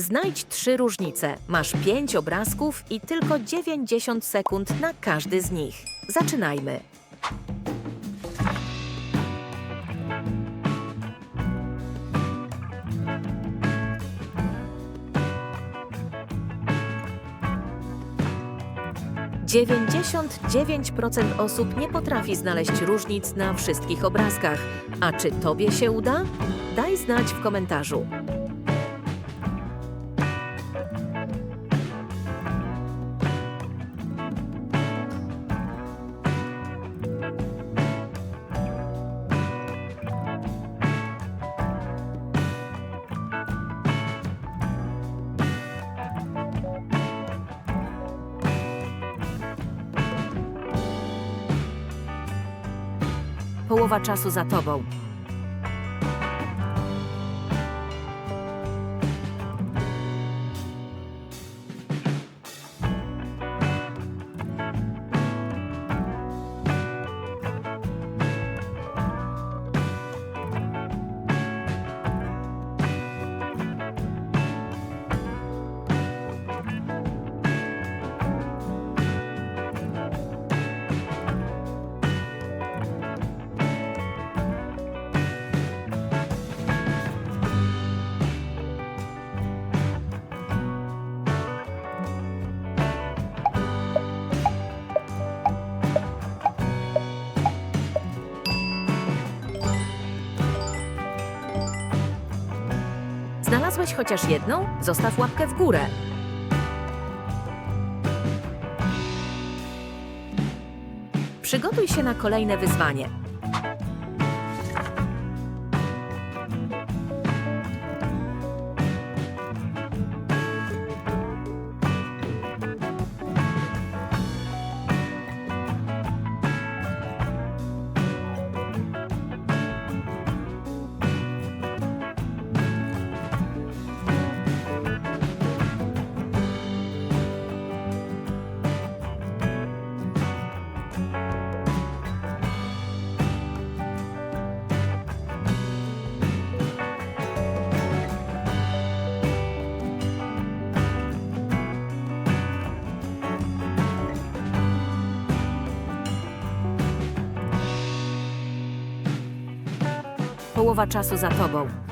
Znajdź trzy różnice. Masz pięć obrazków i tylko 90 sekund na każdy z nich. Zaczynajmy. Dziewięćdziesiąt dziewięć procent osób nie potrafi znaleźć różnic na wszystkich obrazkach. A czy tobie się uda? Daj znać w komentarzu. Połowa czasu za tobą. Znalazłeś chociaż jedną? Zostaw łapkę w górę. Przygotuj się na kolejne wyzwanie. Połowa czasu za tobą.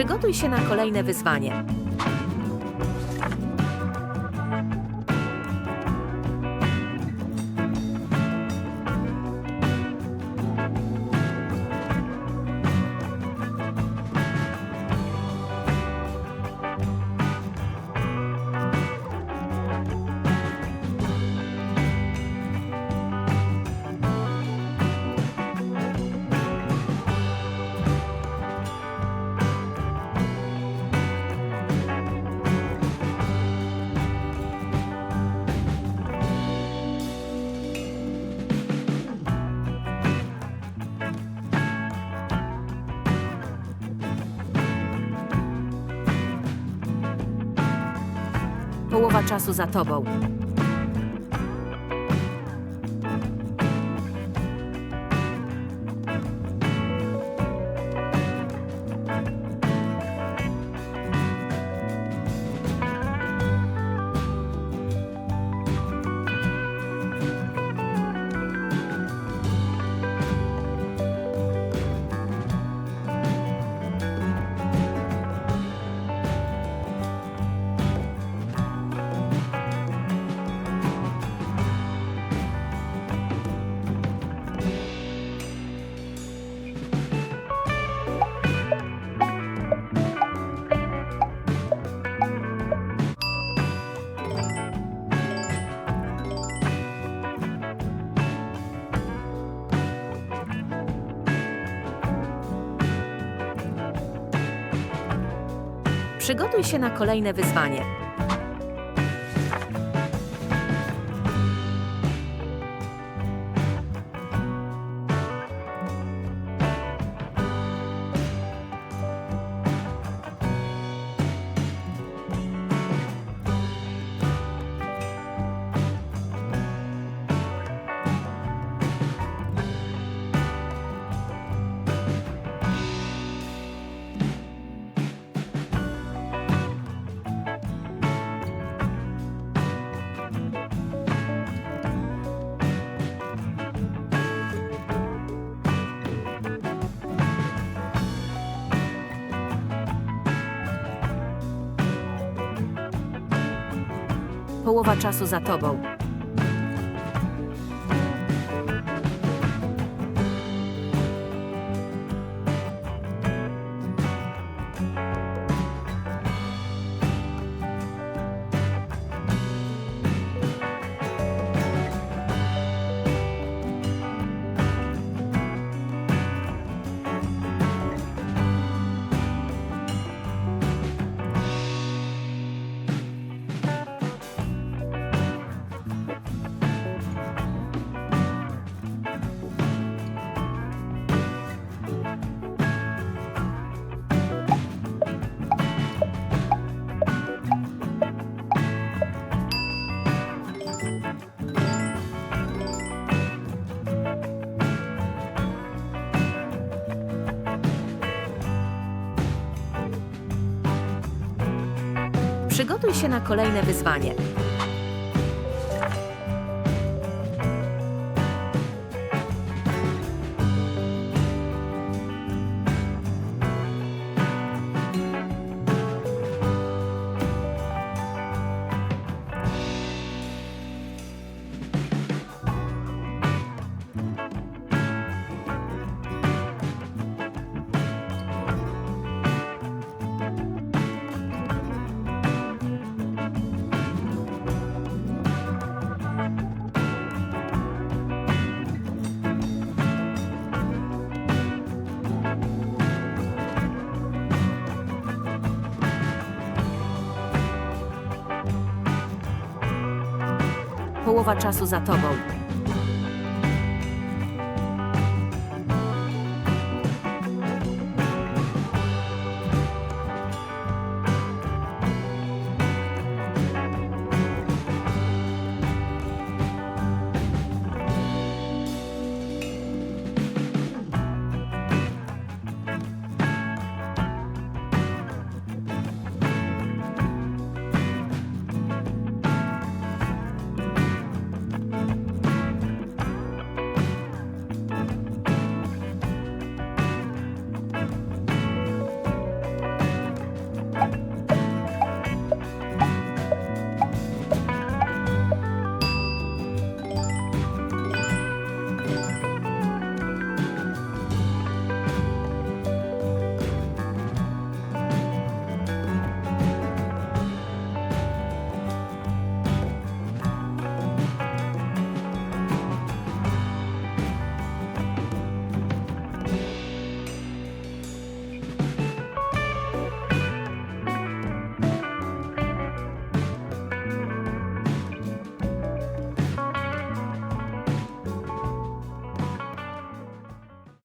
Przygotuj się na kolejne wyzwanie. Połowa czasu za tobą. Przygotuj się na kolejne wyzwanie. Połowa czasu za tobą. Przygotuj się na kolejne wyzwanie. Połowa czasu za tobą.